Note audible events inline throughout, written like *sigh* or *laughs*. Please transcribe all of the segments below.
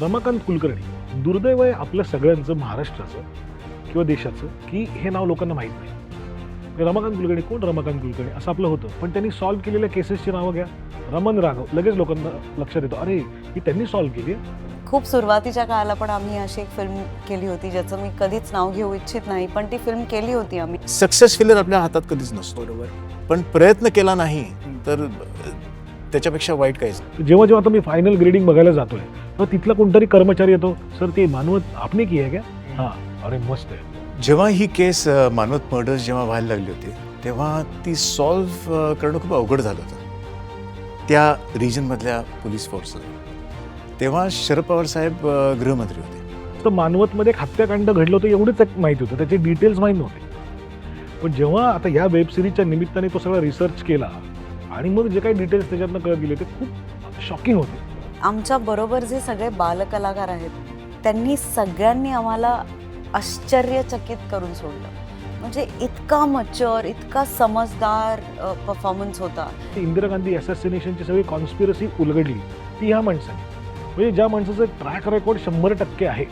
रमाकांत कुलकर्णी दुर्दैव आहे आपल्या सगळ्यांचं महाराष्ट्राचं किंवा देशाचं की हे नाव लोकांना माहीत नाही. रमाकांत कुलकर्णी कोण? रमाकांत कुलकर्णी असं आपलं होतं. पण त्यांनी सॉल्व्ह केलेल्या केसेसची नावं घ्या. रमन राघव लगेच लोकांना लक्षात येतो. अरे ही त्यांनी सॉल्व्ह केली खूप सुरुवातीच्या काळाला पण आम्ही अशी एक फिल्म केली होती ज्याचं मी कधीच नाव घेऊ इच्छित नाही पण ती फिल्म केली होती आम्ही. सक्सेस फेलियर आपल्या हातात कधीच नसतो. बरोबर. पण प्रयत्न केला नाही तर त्याच्यापेक्षा वाईट काहीच नाही. जेव्हा जेव्हा आता मी फायनल ग्रेडिंग बघायला जातोय तर तिथला कोणतरी कर्मचारी येतो. सर ते मानवत आपने की आहे का हां. अरे मस्त आहे जेव्हा ही केस अ, मानवत मर्डर्स जेव्हा व्हायला लागली होती तेव्हा ती सॉल्व्ह करणं खूप अवघड झालं होतं. त्या रिजनमधल्या पोलीस फोर्स तेव्हा शरद पवार साहेब अ, गृहमंत्री होते. तर मानवतमध्ये एक हत्याकांड घडलं होतं एवढंच एक माहिती होतं. त्याचे डिटेल्स माहीत नव्हते. पण जेव्हा आता या वेब सिरीजच्या निमित्ताने तो सगळा रिसर्च केला आणि मग जे काही डिटेल्स त्याच्यातनं कळत गेले ते खूप शॉकिंग होते. आमच्या बरोबर जे सगळे बालकलाकार आहेत त्यांनी सगळ्यांनी आम्हाला आश्चर्यचकित करून सोडलं. म्हणजे इतका मच्युअर इतका समजदार परफॉर्मन्स होता. इंदिरा गांधी असॅसिनेशनची सगळी कॉन्स्पिरसी उलगडली. ती ह्या माणसाने. म्हणजे ज्या माणसाचं ट्रॅक रेकॉर्ड शंभर टक्के आहे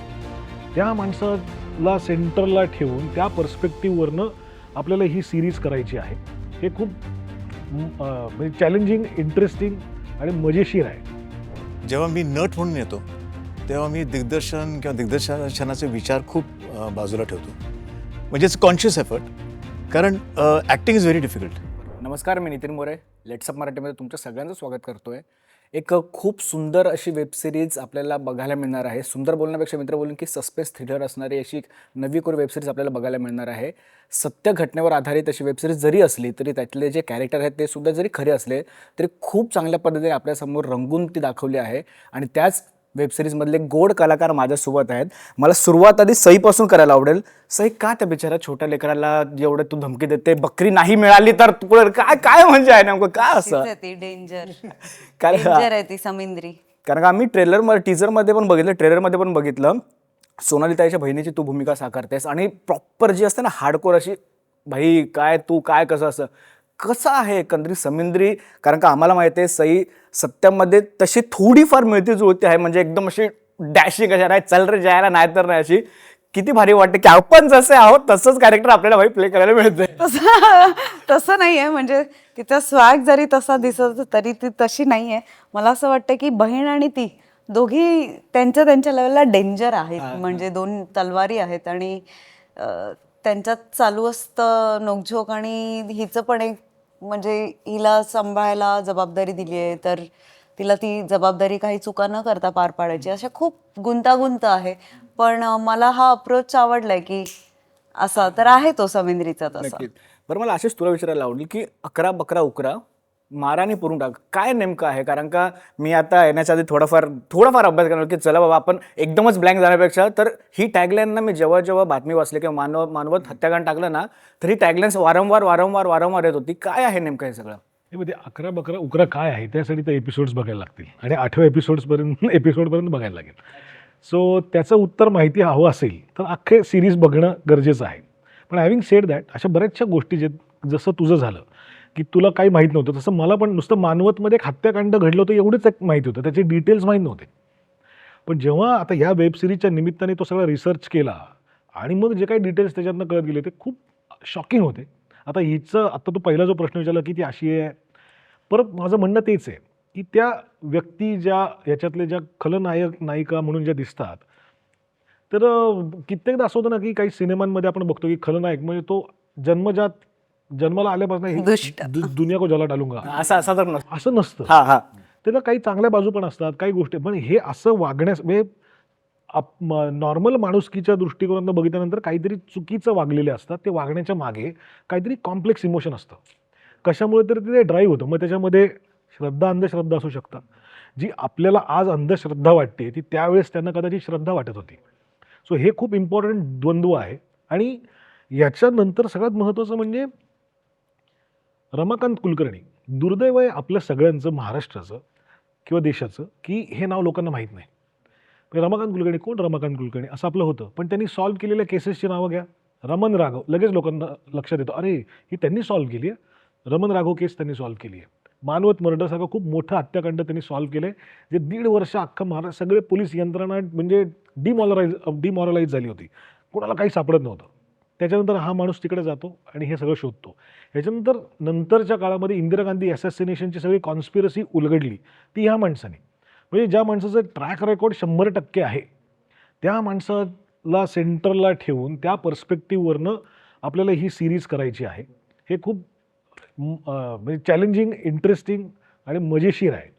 त्या माणसाला सेंटरला ठेवून त्या पर्स्पेक्टिव्हवरनं आपल्याला ही सिरीज करायची आहे. हे खूप म्हणजे चॅलेंजिंग इंटरेस्टिंग आणि मजेशीर आहे. जेव्हा मी नट म्हणून येतो तेव्हा मी दिग्दर्शन किंवा दिग्दर्शनाचे विचार खूप बाजूला ठेवतो. म्हणजेच कॉन्शियस एफर्ट कारण ॲक्टिंग इज व्हेरी डिफिकल्ट नमस्कार मी नितीन मोरे. लेट्सअप मराठीमध्ये तुमचं सगळ्यांचं स्वागत करतो आहे एक खूप सुंदर अशी वेबसिरीज आपल्याला बघायला मिळणार आहे. सुंदर बोलण्यापेक्षा मित्र बोलून की सस्पेन्स थ्रिलर असणारी अशी एक नवी कोर वेबसिरीज आपल्याला बघायला मिळणार आहे. सत्य घटनेवर आधारित अशी वेबसिरीज जरी असली तरी त्यातले जे कॅरेक्टर आहेत ते सुद्धा जरी खरे असले तरी खूप चांगल्या पद्धतीने आपल्यासमोर रंगून ती दाखवली आहे. आणि त्याच वेब सिरीजमधले गोड कलाकार माझ्यासोबत आहेत. मला सुरुवात आधी सईपासून करायला आवडेल. सई का त्या बिचारा छोट्या लेकराला एवढं तू धमकी देते बकरी नाही मिळाली तर पुढे काय काय म्हणजे आहे नेमकं? काय असं? डेंजर *laughs* आहे ती समिंद्री. कारण का आम्ही ट्रेलर टीजरमध्ये पण बघितलं ट्रेलरमध्ये पण बघितलं. सोनाली ताईच्या बहिणीची तू भूमिका साकारतेस आणि प्रॉपर जी असते ना हार्डकोर अशी भाई काय तू काय कसं असं? कसं आहे एकंदरीत समिंद्री? कारण का आम्हाला माहिती आहे सई सत्यामध्ये तशी थोडीफार मिळती जुळती आहे म्हणजे एकदम अशी डॅशिंग अशा नाही चल रे जायला नाही तर नाही अशी. किती भारी वाटते की आपण जसे आहोत तसंच कॅरेक्टर आपल्याला भाई प्ले करायला मिळतंय. तसं तसं नाही आहे म्हणजे तिचा स्वॅग जरी तसा दिसत तरी ती तशी नाही आहे मला असं वाटतं की बहीण आणि ती दोघी त्यांच्या त्यांच्या लेवलला डेंजर आहेत. म्हणजे दोन तलवारी आहेत आणि त्यांच्यात चालू असतं नोकझोक आणि हिचं पण एक म्हणजे हिला सांभाळायला जबाबदारी दिली आहे तर तिला ती जबाबदारी काही चुका न करता पार पाडायची अशा खूप गुंतागुंत आहे. पण मला हा अप्रोच आवडलाय की असा तर आहे तो समिंद्रीचा तसा. बरं मला असेच तुला विचारायला आवडेल की अकरा बकरा उकरा माराने पुरून टाक. काय नेमकं आहे? कारण का मी आता येण्याच्या आधी थोडाफार थोडाफार अभ्यास करणार की चला बाबा आपण एकदमच ब्लँक जाण्यापेक्षा तर ही टॅगलाईनना मी जेव्हा जेव्हा बातमी वाचली किंवा मानव मानवत हत्याकांड टाकलं ना तर ही टॅगलाईन्स वारंवार वारंवार वारंवार येत होती. काय आहे नेमकं हे सगळं? हे अकरा बकरा उकरा काय आहे? त्यासाठी ते एपिसोड्स बघायला लागतील. आणि आठव्या एपिसोड्सपर्यंत एपिसोडपर्यंत बघायला लागेल. सो त्याचं उत्तर माहिती हवं असेल तर अख्खे सिरीज बघणं गरजेचं आहे. पण हॅव्हिंग सेड दॅट अशा बऱ्याचशा गोष्टी जे जसं तुझं झालं की तुला काही माहीत नव्हतं. तसं मला पण नुसतं मानवतमध्ये एक हत्याकांड घडलं होतं एवढंच एक माहिती होतं. त्याचे डिटेल्स माहीत नव्हते. पण जेव्हा आता या वेब सिरीजच्या निमित्ताने तो सगळा रिसर्च केला आणि मग जे काही डिटेल्स त्याच्यातनं कळत गेले ते खूप शॉकिंग होते. आता हिचं आता तू पहिला जो प्रश्न विचारला की ती अशी आहे. परत माझं म्हणणं तेच आहे की त्या व्यक्ती ज्या याच्यातले ज्या खलनायक नायिका म्हणून ज्या दिसतात तर कित्येकदा असं होतं ना की काही सिनेमांमध्ये आपण बघतो की खलनायक म्हणजे तो जन्मजात जन्माला आल्यापासून हे. दु- दुनिया को जला डालूंगा. असं असा तर नसतं असं नसतं. हा हा. त्याला काही चांगल्या बाजू पण असतात काही गोष्टी. पण हे असं वागण्यास म्हणजे नॉर्मल माणुसकीच्या दृष्टिकोनातून बघितल्यानंतर काहीतरी चुकीचं वागलेले असतात. ते वागण्याच्या मागे काहीतरी कॉम्प्लेक्स इमोशन असतं. कशामुळे तर ते ड्राईव्ह होतं. मग त्याच्यामध्ये श्रद्धा अंधश्रद्धा असू शकतात. जी आपल्याला आज अंधश्रद्धा वाटते ती त्यावेळेस त्यांना कदाचित श्रद्धा वाटत होती. सो हे खूप इम्पॉर्टंट द्वंद्व आहे. आणि याच्यानंतर सगळ्यात महत्त्वाचं म्हणजे रमाकांत कुलकर्णी दुर्दैव आहे आपल्या सगळ्यांचं महाराष्ट्राचं किंवा देशाचं की हे नाव लोकांना माहीत नाही. म्हणजे रमाकांत कुलकर्णी कोण? रमाकांत कुलकर्णी असं आपलं होतं. पण त्यांनी सॉल्व्ह केलेल्या केसेसची नावं घ्या. रमन राघव लगेच लोकांना लक्षात येतो अरे ही त्यांनी सॉल्व्ह केली आहे. रमन राघव केस त्यांनी सॉल्व्ह केली आहे. मानवत मर्डरसारखं खूप मोठं हत्याकांड त्यांनी सॉल्व्ह केलं आहे जे दीड वर्ष अख्खं महाराष्ट्र सगळे पोलीस यंत्रणा म्हणजे डिमॉरलाइज डिमॉरलाइज झाली होती. कोणाला काही सापडत नव्हतं. त्याच्यानंतर हा माणूस तिकडे जातो आणि हे सगळं शोधतो. ह्याच्यानंतर नंतरच्या काळामध्ये इंदिरा गांधी ॲसॅसिनेशनची सगळी कॉन्स्पिरसी उलगडली. ती ह्या माणसाने. म्हणजे ज्या माणसाचं ट्रॅक रेकॉर्ड शंभर टक्के आहे त्या माणसाला सेंटरला ठेवून त्या पर्स्पेक्टिव्हवरनं आपल्याला ही सिरीज करायची आहे. हे खूप म्हणजे चॅलेंजिंग इंटरेस्टिंग आणि मजेशीर आहे.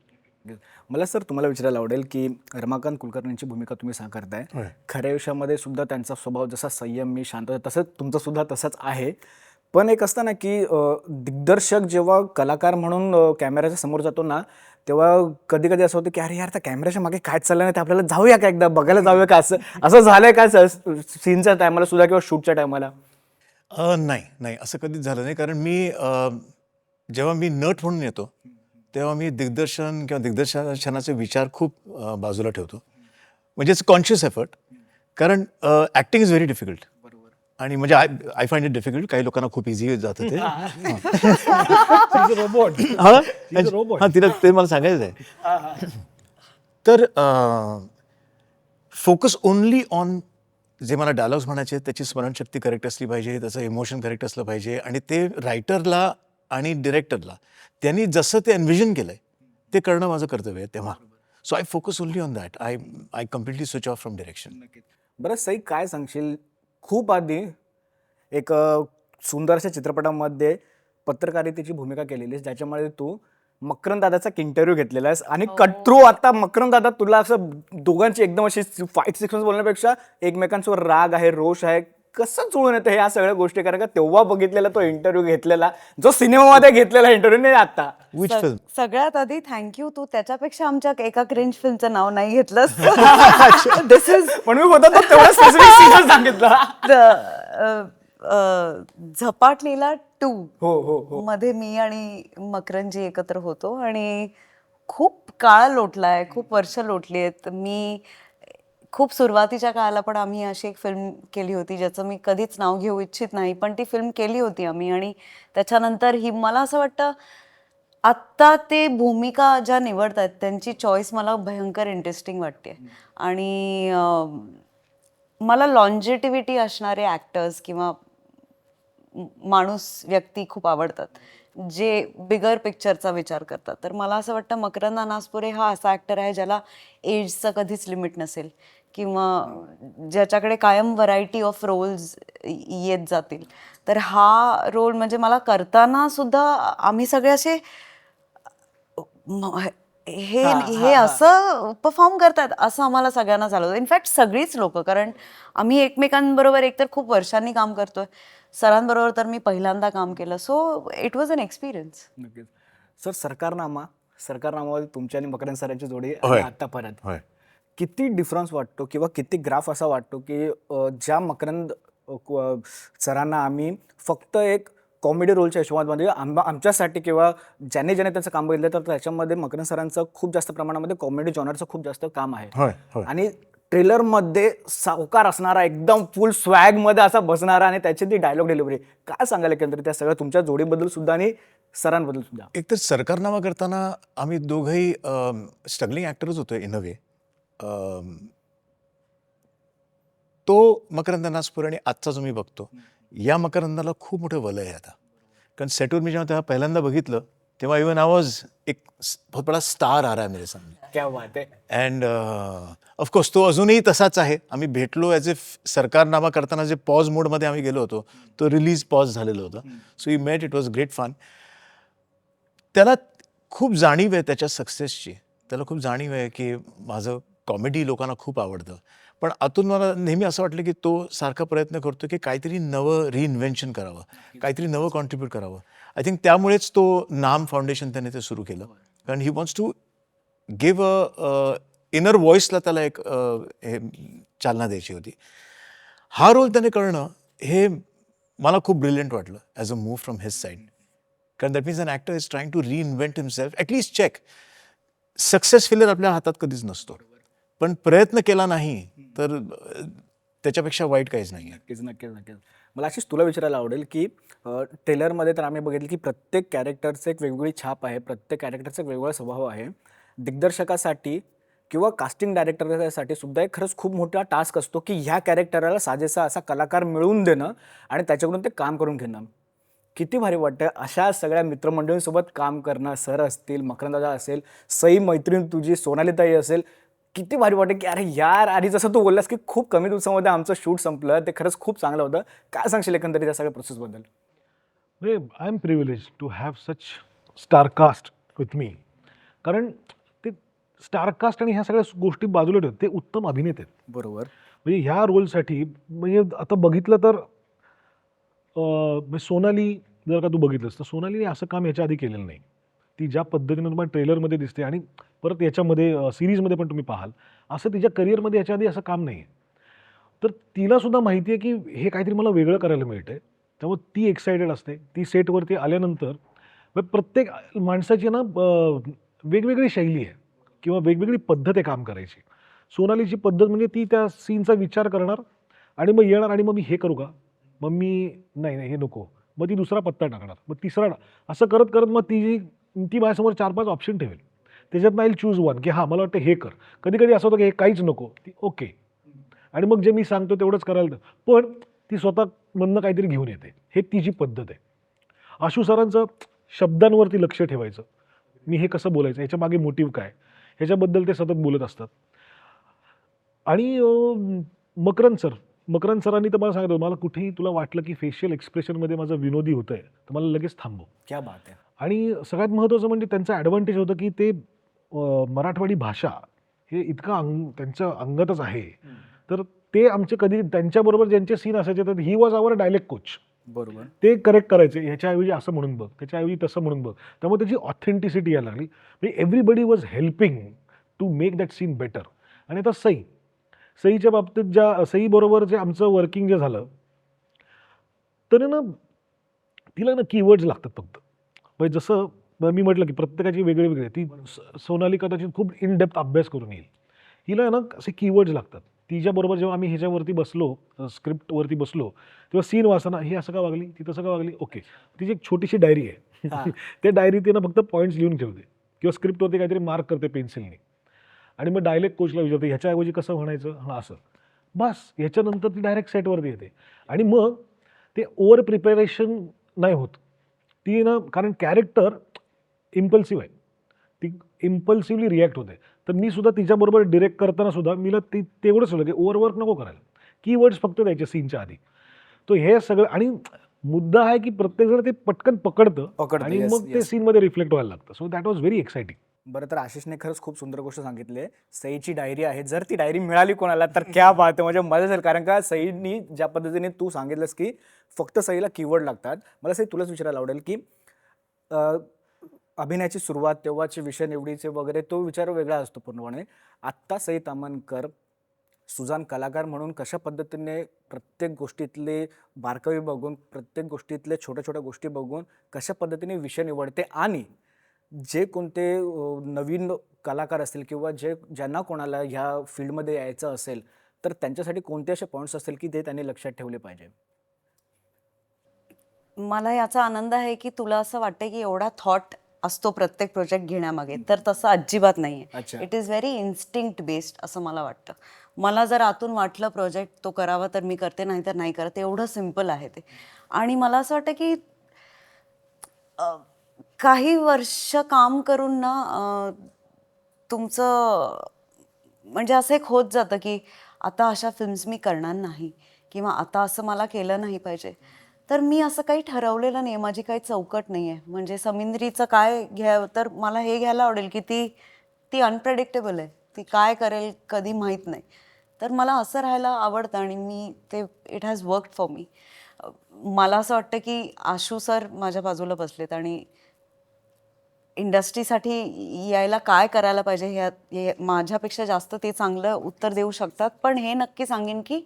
मला सर तुम्हाला विचारायला आवडेल की रमाकांत कुलकर्णींची भूमिका तुम्ही साकारताय. खऱ्या आयुष्यामध्ये सुद्धा त्यांचा स्वभाव जसा संयमी शांत तसंच तुमचं सुद्धा तसंच आहे. पण एक असतं ना की दिग्दर्शक जेव्हा कलाकार म्हणून कॅमेऱ्याच्या समोर जातो ना तेव्हा कधी कधी असं होतं की अरे यार त्या कॅमेऱ्याच्या मागे काय चाललं नाही ते आपल्याला जाऊया का एकदा? बघायला जाऊया का असं? असं झालंय का सीनच्या टायमाला सुद्धा किंवा शूटच्या टायमाला नाही नाही. असं कधीच झालं नाही. कारण मी जेव्हा मी नट म्हणून येतो तेव्हा मी दिग्दर्शन किंवा दिग्दर्शनाचे विचार खूप बाजूला ठेवतो. म्हणजे इट्स कॉन्शियस एफर्ट कारण ॲक्टिंग इज व्हेरी डिफिकल्ट आणि म्हणजे I I find it difficult काही लोकांना खूप इझी जातं ते. रोबोट *laughs* हा. हा, तिला ते मला सांगायचं आहे तर फोकस ओनली ऑन जे मला डायलॉग्स म्हणायचे त्याची स्मरणशक्ती करेक्ट असली पाहिजे त्याचं इमोशन करेक्ट असलं पाहिजे आणि ते रायटरला आणि डिरेक्टरला त्यांनी जसं ते एनव्हिजन केलंय ते करणं माझं कर्तव्य आहे तेव्हा. So I focus only on that I I completely switch off from direction बरं सई काय सांगशील? खूप आधी एक सुंदरशा चित्रपटामध्ये पत्रकारितेची भूमिका केलेली आहेस ज्याच्यामध्ये तू मकरंद दादाचा इंटरव्ह्यू घेतलेला आहेस. आणि कट थ्रू आता मकरंद दादा तुला असं दोघांची एकदम अशी फाईट सिक्वेन्स बोलण्यापेक्षा एकमेकांसोबत राग आहे रोष आहे कसं जुळून येतं ह्या सगळ्या गोष्टी? कारण का तेव्हा बघितलेला तो इंटरव्ह्यू घेतलेला जो सिनेमामध्ये घेतलेला इंटरव्ह्यू नाही आता. विच सग- फिल्म सगळ्यात आधी थँक्यू तू त्याच्यापेक्षा आमच्या एका क्रेंज फिल्मचं नाव नाही घेतलंस. *laughs* दिस इज पण मी होता तो तेवढा स्पेसिफिक सांगितला. *laughs* झपाटलेला टू हो हो हो. मध्ये मी आणि मकरंजी एकत्र होतो आणि खूप काळ लोटलाय खूप वर्ष लोटली आहेत. मी खूप सुरुवातीच्या काळाला पण आम्ही अशी एक फिल्म केली होती ज्याचं मी कधीच नाव घेऊ इच्छित नाही पण ती फिल्म केली होती आम्ही. आणि त्याच्यानंतर ही मला असं वाटतं आत्ता ते भूमिका ज्या निवडत आहेत त्यांची चॉईस मला भयंकर इंटरेस्टिंग वाटते आणि मला लॉन्जेटिव्हिटी असणारे ॲक्टर्स किंवा माणूस व्यक्ती खूप आवडतात. जे बिगर पिक्चरचा विचार करतात. तर मला असं वाटतं मकरंद अनासपुरे हा असा ॲक्टर आहे ज्याला एजचं कधीच लिमिट नसेल. किंवा ज्याच्याकडे कायम व्हरायटी ऑफ रोल्स येत जातील. तर हा रोल म्हणजे मला करताना सुद्धा आम्ही सगळे असे हे हे असं परफॉर्म करतात असं आम्हाला सगळ्यांना झालं होतं इनफॅक्ट सगळीच लोक. कारण आम्ही एकमेकांबरोबर एकतर खूप वर्षांनी काम करतोय. सरांबरोबर तर मी पहिल्यांदा काम केलं. So it was an experience नक्कीच. सर सरकारनामा सरकारनामामध्ये तुमच्या आणि मकरंद सरांची जोडी होय. आता परत. होय. किती डिफरन्स वाटतो किंवा किती ग्राफ असा वाटतो की अ, ज्या मकरंद अ, कु- अ, सरांना आम्ही फक्त एक कॉमेडी रोलच्या हिशोबात म्हणजे आम आमच्यासाठी किंवा ज्याने ज्याने त्यांचं काम बघितलं तर त्याच्यामध्ये मकरंद सरांचं खूप जास्त प्रमाणामध्ये कॉमेडी जॉनरचं खूप जास्त काम आहे. होय होय. आणि ट्रेलरमध्ये सावकार असणारा एकदम फुल स्वॅगमध्ये असा बसणारा आणि त्याची ती डायलॉग डिलिव्हरी काय सांगायला केंद्र त्या सगळ्या तुमच्या जोडीबद्दल सुद्धा आणि सरांबद्दल सुद्धा? एकतर सरकारनामा करताना आम्ही दोघंही स्ट्रगलिंग ॲक्टरच होतो इन अ वे तो मकरंद नासपूर आणि आजचा जो मी बघतो या मकरंदाला खूप मोठं वलय आहे आता. कारण सेटवर मी जेव्हा तेव्हा पहिल्यांदा बघितलं तेव्हा इवन आवाज एक स- बहुत बडा स्टार आ रहा है मेरे सामने. क्या बात आहे अँड ऑफकोर्स तो अजूनही तसाच आहे. आम्ही भेटलो ॲज इफ सरकारनामा करताना जे पॉज मोडमध्ये आम्ही गेलो होतो तो रिलीज पॉज झालेलं होतं. So you met it was great fun त्याला खूप जाणीव आहे त्याच्या सक्सेसची त्याला खूप जाणीव आहे की माझं कॉमेडी लोकांना खूप आवडतं. पण आतून मला नेहमी असं वाटलं की तो सारखा प्रयत्न करतो की काहीतरी नवं रिइन्व्हेन्शन करावं. काहीतरी नवं कॉन्ट्रीब्यूट करावं. आय थिंक त्यामुळेच तो नाम फाउंडेशन त्याने ते सुरू केलं. कारण he wants to give a inner व्हॉइसला त्याला एक हे चालना द्यायची होती. हा रोल त्याने करणं हे मला खूप ब्रिलियंट वाटलं as a move from his side कारण that means an actor is trying to reinvent himself at least check success failure आपल्या हातात कधीच नसतो. पण प्रयत्न केला नाही तर त्याच्यापेक्षा वाईट काहीच नाही आहे नक्कीच नक्कीच नक्कीच. मला अशीच तुला विचारायला आवडेल की ट्रेलरमध्ये तर आम्ही बघितलं की प्रत्येक कॅरेक्टरचं एक वेगवेगळी छाप आहे प्रत्येक कॅरेक्टरचा एक वेगवेगळा स्वभाव आहे. दिग्दर्शकासाठी किंवा कास्टिंग डायरेक्टरसाठी सुद्धा एक खरंच खूप मोठा टास्क असतो की ह्या कॅरेक्टरला साजेसा असा कलाकार मिळवून देणं आणि त्याच्याकडून ते काम करून घेणं. किती भारी वाटतं अशा सगळ्या मित्रमंडळींसोबत काम करणं सर असतील मकरंदादा असेल सई मैत्रीण तुझी सोनालीताई असेल किती भारी वाटतं की अरे यार आणि जसं तू बोललास की खूप कमी दिवसामध्ये आमचं शूट संपलं ते खरंच खूप चांगलं होतं. काय सांगशील एकंदरीत या सगळ्या प्रोसेसबद्दल म्हणजे I am privilege to have such star cast with me कारण ते स्टारकास्ट आणि ह्या सगळ्या गोष्टी बाजूला ठेवत ते उत्तम अभिनेते आहेत. बरोबर. म्हणजे ह्या रोलसाठी म्हणजे आता बघितलं तर म्हणजे सोनाली जर का तू बघितलंस तर सोनालीने असं काम याच्या आधी केलेलं नाही. ती ज्या पद्धतीनं तुम्हाला ट्रेलरमध्ये दिसते आणि परत याच्यामध्ये सिरीजमध्ये पण तुम्ही पाहाल. असं तिच्या करिअरमध्ये याच्या आधी असं काम नाही आहे तर तिलासुद्धा माहिती आहे की हे काहीतरी मला वेगळं करायला मिळतं आहे त्यामुळे ती एक्सायटेड असते. ती सेटवरती आल्यानंतर मग प्रत्येक माणसाची ना वेगवेगळी शैली आहे किंवा वेगवेगळी पद्धत आहे काम करायची. सोनालीची पद्धत म्हणजे ती त्या सीनचा विचार करणार आणि मग येणार आणि मग मी हे करू का? मग मी नाही नाही हे नको. मग ती दुसरा पत्ता टाकणार. मग तिसरा असं करत करत मग ती जी ती माझ्यासमोर चार पाच ऑप्शन ठेवेल. त्याच्यात नाही चूज वन की हां मला वाटतं हे कर. कधी कधी असं होतं की हे काहीच नको. ती ओके आणि मग जे मी सांगतो तेवढंच करायला तर पण ती स्वतः मधनं काहीतरी घेऊन येते. हे तिची पद्धत आहे. आशू सरांचं शब्दांवरती लक्ष ठेवायचं. मी हे कसं बोलायचं? ह्याच्या मागे मोटिव्ह काय? ह्याच्याबद्दल ते सतत बोलत असतात. आणि मकरंद सर. मकरंद सरांनी तर मला सांगितलं मला कुठेही तुला वाटलं की फेशियल एक्सप्रेशनमध्ये माझं विनोदी होतं आहे तर मला लगेच थांबव. क्या बात आहे. आणि सगळ्यात महत्त्वाचं म्हणजे त्यांचं ॲडव्हान्टेज होतं की ते मराठवाडी भाषा हे इतकं अंग त्यांच्या अंगातच आहे. तर ते आमचे कधी त्यांच्याबरोबर ज्यांचे सीन असायचे तर he was our dialect coach बरोबर. ते करेक्ट करायचे. ह्याच्याऐवजी असं म्हणून बघ त्याच्याऐवजी तसं म्हणून बघ. त्यामुळे त्याची ऑथेंटिसिटी यायला लागली. म्हणजे everybody was helping to make that scene better आणि आता सई सईच्या बाबतीत ज्या सईबरोबर जे आमचं वर्किंग जे झालं तर ना तिला ना कीवर्ड्स लागतात फक्त. म्हणजे जसं ब- मी म्हटलं की प्रत्येकाची वेगळी वेगळी आहे. ती सोनाली कदाचित खूप इन डेप्थ अभ्यास करून येईल. हिला ना असे कीवर्ड्स लागतात. तिच्याबरोबर जेव्हा आम्ही ह्याच्यावरती बसलो स्क्रिप्टवरती बसलो तेव्हा सीन वाचताना ही असं का वागली? ती तसं का वागली? ओके तिची एक छोटीशी डायरी आहे. *laughs* त्या डायरीत तिनं फक्त पॉईंट्स लिहून ठेवते किंवा स्क्रिप्टवरती काहीतरी मार्क करते पेन्सिलने आणि मग डायलेक्ट कोचला विचारते ह्याच्याऐवजी कसं म्हणायचं? हां असं. बस. ह्याच्यानंतर ती डायरेक्ट सेटवरती येते. आणि मग ते ओव्हर प्रिपेरेशन नाही होत. ती ना कारण कॅरेक्टर इम्पल्सिव्ह आहे. ती इम्पल्सिव्हली रिॲक्ट होते. तर मी सुद्धा तिच्याबरोबर डिरेक्ट करताना सुद्धा मीला ती तेवढंच होतं की ओव्हरवर्क नको करायला. कीवर्ड्स फक्त द्यायचे सीनच्या आधी. तो हे सगळं आणि मुद्दा आहे की प्रत्येकजण ते पटकन पकडतं आणि yes, मग ते yes. सीनमध्ये रिफ्लेक्ट व्हायला लागतं. So that was very exciting बरं तर आशिषने खरंच खूप सुंदर गोष्ट सांगितली आहे. सईची डायरी आहे. जर ती डायरी मिळाली कोणाला तर क्या बात आहे. म्हणजे मजा झाली कारण का सईनी ज्या पद्धतीने तू सांगितलंस की फक्त सईला कीवर्ड लागतात. मला सई तुलाच विचारायला आवडेल की अभिनयाची सुरुवात तेव्हाचे विषय निवडीचे वगैरे तो विचार वेगळा असतो पूर्णपणे. आत्ता सई तामनकर सुजान कलाकार म्हणून कशा पद्धतीने प्रत्येक गोष्टीतले बारकावी बघून प्रत्येक गोष्टीतले छोट्या छोट्या गोष्टी बघून कशा पद्धतीने विषय निवडते आणि जे कोणते नवीन कलाकार असतील किंवा जे ज्यांना कोणाला ह्या फील्डमध्ये यायचं असेल तर त्यांच्यासाठी कोणते असे पॉईंट्स असतील की ते त्यांनी लक्षात ठेवले पाहिजे? मला याचा आनंद आहे की तुला असं वाटतं की एवढा थॉट असतो प्रत्येक प्रोजेक्ट घेण्यामागे. तर तसं अजिबात नाही. आहे it is very instinct based असं मला वाटतं. मला जर आतून वाटलं प्रोजेक्ट तो करावा तर मी करते नाही तर नाही करत. एवढं सिंपल आहे ते. आणि मला असं वाटतं की काही वर्ष काम करून ना तुमचं म्हणजे असं एक होत जातं की आता अशा फिल्म्स मी करणार नाही. किंवा आता असं मला केलं नाही पाहिजे. तर मी असं काही ठरवलेलं नाही माझी काही चौकट नाही आहे म्हणजे समिंद्रीचं काय घ्या तर मला हे घ्यायला आवडेल की ती ती अनप्रेडिक्टेबल आहे. ती काय करेल कधी माहीत नाही. तर मला असं राहायला आवडतं आणि मी ते it has work for me मला असं वाटतं की आशू सर माझ्या बाजूला बसलेत आणि इंडस्ट्रीसाठी यायला काय करायला पाहिजे ह्या हे माझ्यापेक्षा जास्त ते चांगलं उत्तर देऊ शकतात. पण हे नक्की सांगेन की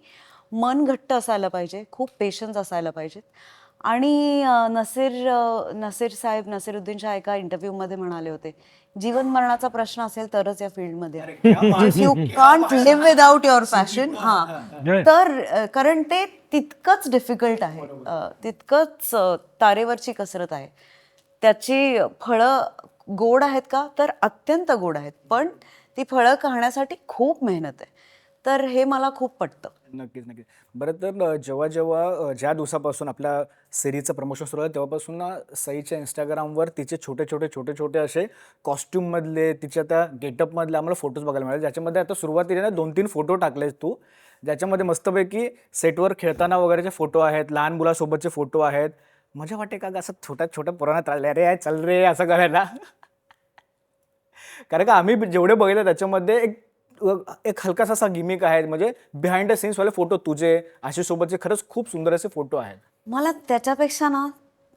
मन घट्ट असायला पाहिजे खूप पेशन्स असायला पाहिजेत आणि नसीर नसीर साहेब नसीरुद्दीन शाह एका इंटरव्ह्यूमध्ये म्हणाले होते जीवन मरणाचा प्रश्न असेल तरच या फील्डमध्ये. You can't live without your passion हां. तर कारण ते तितकंच डिफिकल्ट आहे. तितकंच तारेवरची कसरत आहे. त्याची फळं गोड आहेत का? तर अत्यंत गोड आहेत. पण ती फळं खाण्यासाठी खूप मेहनत आहे. तर हे मला खूप पटतं. नक्कीच नक्कीच. बरं तर जेव्हा जेव्हा ज्या दिवसापासून आपल्या सिरीजचं प्रमोशन सुरू झालं तेव्हापासून ना सईच्या इंस्टाग्रामवर तिचे छोटे छोटे छोटे छोटे असे कॉस्ट्यूममधले तिच्या त्या गेटअपमधले आम्हाला फोटोज बघायला मिळाले. ज्याच्यामध्ये आता सुरुवातीला ना दोन तीन फोटो टाकलेस तू. ज्याच्यामध्ये मस्तपैकी सेटवर खेळताना वगैरेचे फोटो आहेत लहान मुलासोबतचे फोटो आहेत. मजा वाटते का असं छोट्या छोट्या पुराणात चालले अरे चल रे असं करायला. कारण का आम्ही जेवढे बघितलं त्याच्यामध्ये एक एक हलकासा असा गिमिक आहे म्हणजे बिहाइंड द सीन्स वाले फोटो तुझे आशिषसोबतचे खरंच खूप सुंदर असे फोटो आहेत. मला त्याच्यापेक्षा ना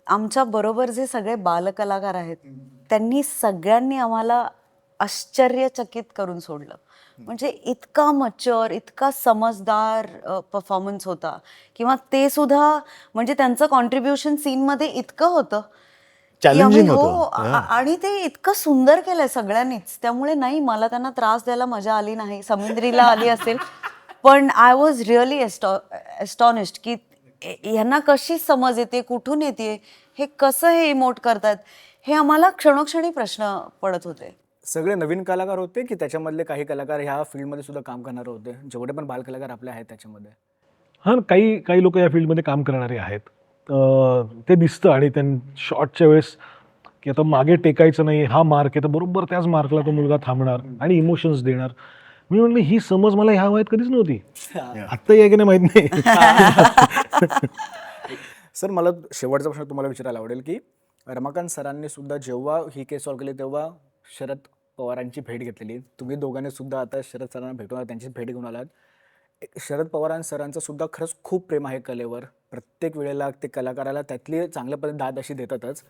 आमच्या बरोबर जे सगळे बालकलाकार आहेत त्यांनी सगळ्यांनी आम्हाला आश्चर्यचकित करून सोडलं. म्हणजे इतका मच्युअर इतका समजदार परफॉर्मन्स होता. किंवा ते सुद्धा म्हणजे त्यांचं कॉन्ट्रीब्युशन सीनमध्ये इतकं होतं आम्ही- होतं. हो आणि ते इतकं सुंदर केलंय सगळ्यांनीच. त्यामुळे नाही मला त्यांना त्रास द्यायला मजा आली नाही. समुद्रीला आली असेल. पण आय वॉज रिअली एस्टॉनिस्ड की यांना कशी समज येते कुठून येते हे कसं हे इमोट करतात हे आम्हाला क्षणोक्षणी प्रश्न पडत होते. सगळे नवीन कलाकार होते की त्याच्यामधले काही कलाकार ह्या फील्डमध्ये सुद्धा काम करणारे होते? जेवढे पण बालकलाकार आपले आहेत त्याच्यामध्ये. हां काही काही लोक या फील्डमध्ये काम करणारे आहेत. ते दिसतं आणि त्यां शॉर्टच्या वेळेस की आता मागे टेकायचं नाही हा मार्क आहे तर बरोबर त्याच मार्कला तो मुलगा थांबणार आणि इमोशन्स देणार. मी म्हणलं ही समज मला ह्या वयात कधीच नव्हती. आत्ता आहे की नाही माहीत नाही. *laughs* सर मला शेवटचा प्रश्न तुम्हाला विचारायला आवडेल की रमाकांत सरांनी सुद्धा जेव्हा ही केस सॉल्व्ह केली तेव्हा शरद पवारांची भेट घेतलेली. तुम्ही दोघांनी सुद्धा आता शरद सरांना भेटून आलात, त्यांची भेट घेऊन आलात. शरद पवारां सरांचं सुद्धा खरंच खूप प्रेम आहे कलेवर. प्रत्येक वेळेला ते कलाकाराला त्यातली चांगल्या पद्धतीने दाद अशी देतातच.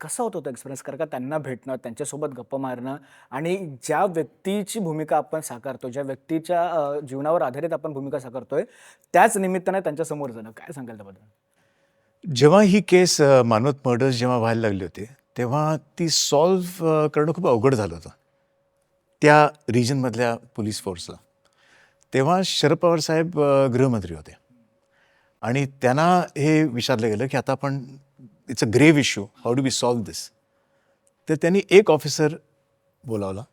कसा होतो तो एक्सपिरियन्स कारण का त्यांना भेटणं त्यांच्यासोबत गप्पा मारणं आणि ज्या व्यक्तीची भूमिका आपण साकारतो ज्या व्यक्तीच्या जीवनावर आधारित आपण भूमिका साकारतोय त्याच निमित्ताने त्यांच्यासमोर जाणं. काय सांगाल त्याबद्दल? जेव्हा ही केस मानवत मर्डर्स जेव्हा व्हायला लागले होते तेव्हा ती सॉल्व्ह करणं खूप अवघड झालं होतं. त्या रिजनमधल्या पोलीस फोर्सला तेव्हा शरद पवार साहेब गृहमंत्री होते. आणि त्यांना हे विचारलं गेलं की आता आपण it's a grave issue how do be solve this तर त्यांनी एक ऑफिसर बोलावला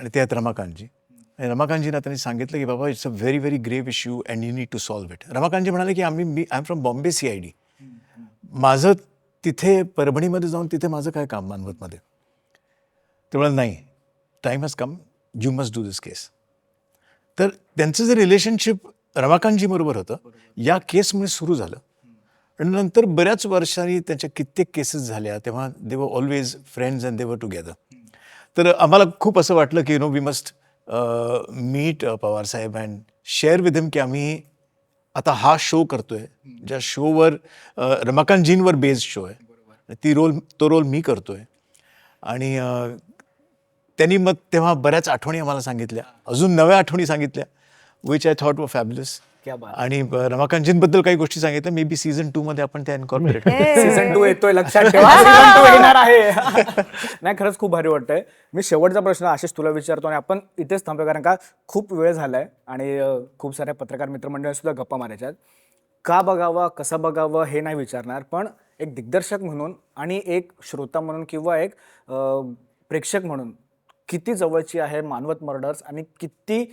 आणि ते आहेत रमाकांतजी. आणि रमाकांतजींना त्यांनी सांगितलं की बाबा it's a very very grave issue and you need to solve it रमाकांतजी म्हणाले की आम्ही मी I am from Bombay C I D माझं तिथे परभणीमध्ये जाऊन तिथे माझं काय काम मानवतमध्ये? ते म्हणाले नाही time has come you must do this case तर त्यांचं जे रिलेशनशिप रमाकांतजीबरोबर होतं. या केसमुळे सुरू झालं. आणि नंतर बऱ्याच वर्षांनी त्यांच्या कित्येक केसेस झाल्या. तेव्हा दे were always friends and they were together तर आम्हाला खूप असं वाटलं की you know we must meet Pawar Saheb and share with him की आम्ही आता हा शो करतोय. ज्या शोवर रमाकांतजींवर बेस्ड शो आहे. ती रोल तो रोल मी करतोय. आणि अ, त्यांनी मग तेव्हा बऱ्याच आठवणी आम्हाला सांगितल्या. अजून नव्या आठवणी सांगितल्या. विच आय थॉट व बात आणि रमाकांतजींबद्दल काही गोष्टी सांगितल्या. मे बी सीझन टू मध्ये आपण त्या इन्कॉर्पोरेट सीझन टू येतोय लक्षात ठेवा. येणार आहे. *laughs* नाही खरंच खूप भारी वाटतंय. मी शेवटचा प्रश्न आशिष तुला विचारतो आणि आपण इथेच थांबतो कारण का खूप वेळ झालाय आणि खूप साऱ्या पत्रकार मित्रमंडळी सुद्धा गप्पा मारायच्यात. का बघावा कसं बघावं हे नाही विचारणार पण एक दिग्दर्शक म्हणून आणि एक श्रोता म्हणून किंवा एक प्रेक्षक म्हणून किती जवळची आहे मानवत मर्डर्स आणि किती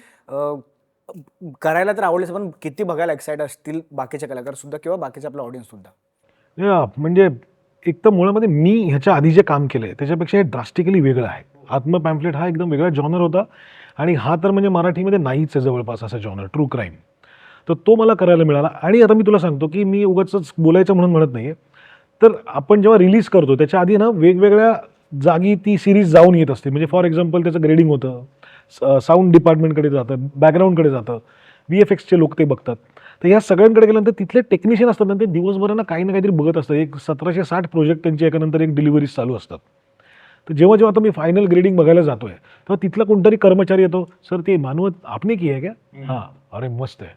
करायला तर आवडेल पण किती बघायला एक्साइट असतील बाकीचे कलाकार सुद्धा किंवा बाकीचे आपला ऑडियन्स सुद्धा? म्हणजे एक तर मुळामध्ये मी ह्याच्या आधी जे काम केलं आहे त्याच्यापेक्षा हे ड्रास्टिकली वेगळं आहे. आत्म पॅम्पलेट हा एकदम वेगळा जॉनर होता आणि हा तर म्हणजे मराठीमध्ये नाहीच आहे जवळपास असा जॉनर ट्रू क्राईम तर तो मला करायला मिळाला. आणि आता मी तुला सांगतो की मी उगाच बोलायचं म्हणून म्हणत नाही तर आपण जेव्हा रिलीज करतो त्याच्या आधी ना वेगवेगळ्या जागी ती सिरीज जाऊन येत असते. म्हणजे फॉर एक्झाम्पल त्याचं ग्रेडिंग होतं. साऊंड डिपार्टमेंटकडे जातं बॅकग्राऊंडकडे जातं. व्ही एफ एक्सचे लोक ते बघतात. तर या सगळ्यांकडे गेल्यानंतर तिथले टेक्निशियन असतात ना ते दिवसभर ना काही ना काहीतरी बघत असतात. एक सतराशे साठ प्रोजेक्ट त्यांचे एकानंतर एक डिलिव्हरीज चालू असतात. तर जेव्हा जेव्हा आता मी फायनल ग्रेडिंग बघायला जातोय तेव्हा तिथला कोणतरी कर्मचारी येतो सर ते मानवत आपने की आहे का हां. अरे मस्त आहे.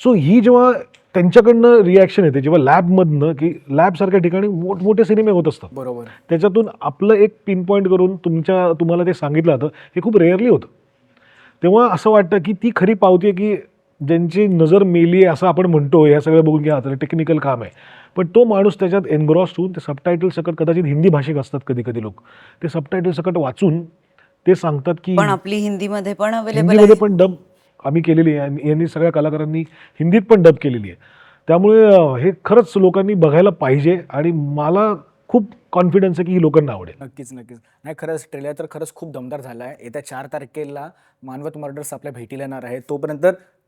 सो ही जेव्हा त्यांच्याकडनं रिॲक्शन येते. जेव्हा लॅबमधनं की लॅबसारख्या ठिकाणी मोठमोठे सिनेमे होत असतात. बरोबर. त्याच्यातून आपलं एक पिन पॉईंट करून तुमच्या तुम्हाला ते सांगितलं जातं. हे खूप रेअरली होतं. तेव्हा असं वाटतं की ती खरी पावती आहे की ज्यांची नजर मेली आहे असं आपण म्हणतो या सगळं बघून घ्या तर टेक्निकल काम आहे. पण तो माणूस त्याच्यात एनग्रॉस्ड होऊन ते सबटायटल सकट कदाचित हिंदी भाषिक असतात कधी कधी लोक. ते सबटायटल सकट वाचून ते सांगतात की पण आपली हिंदीमध्ये पण अवेलेबल पण डब आम्ही केलेली आहे. आणि यांनी सगळ्या कलाकारांनी हिंदीत पण डब केलेली आहे. त्यामुळे हे खरंच लोकांनी बघायला पाहिजे आणि मला खूप कॉन्फिडन्स आहे की ही लोकांना आवडेल. नक्कीच नक्कीच. नाही खरंच ट्रेलर तर खरंच खूप दमदार झाला आहे. येत्या चार तारखेला मानवत मर्डर्स आपल्या भेटीला येणार आहे. तोपर्यंत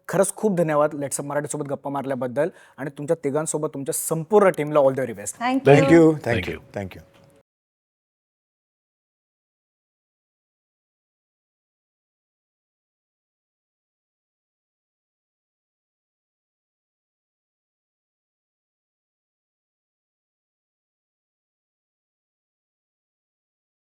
खरंच खूप धन्यवाद लेट्सअप मराठीसोबत गप्पा मारल्याबद्दल आणि तुमच्या तिघांसोबत तुमच्या संपूर्ण टीमला all the very best thank you thank you thank you thank you